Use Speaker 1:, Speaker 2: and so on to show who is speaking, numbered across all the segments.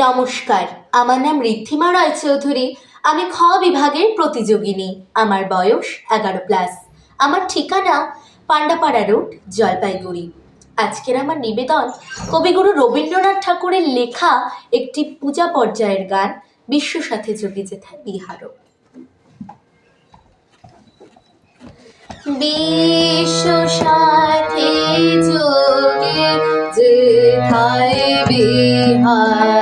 Speaker 1: নমস্কার, আমার নাম ঋদ্ধিমা রায়চৌধুরী। আমি খ বিভাগের প্রতিযোগিনী। আমার বয়স এগারো প্লাস আমার ঠিকানা পান্ডাপাড়া রোড, জলপাইগুড়ি। আজকের আমার নিবেদন কবিগুরু রবীন্দ্রনাথ ঠাকুরের লেখা একটি পূজা পর্যায়ের গান, বিশ্ব সাথে যোগে যেথায় বিহারও বিশ্ব সাথে যোগে যেথায় বিহার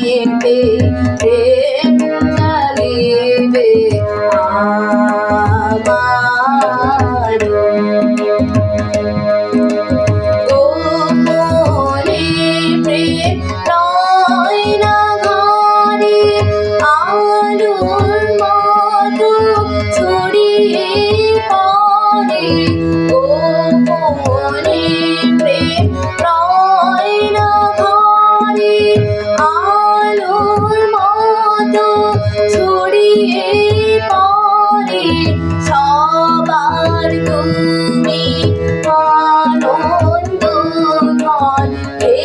Speaker 1: সেখানে প্রেম না ঘরে আলোর মতো ছড়িয়ে পড়ে। গোপনে ছড়িয়ে পড়ে সবার তুমি আনন্দ ধন হে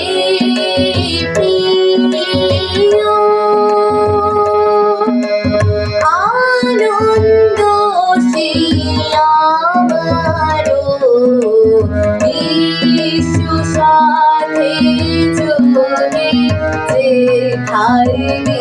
Speaker 1: প্রিয় আনন্দ বিশ্ব সাথে যোগে যেথায় বিহারো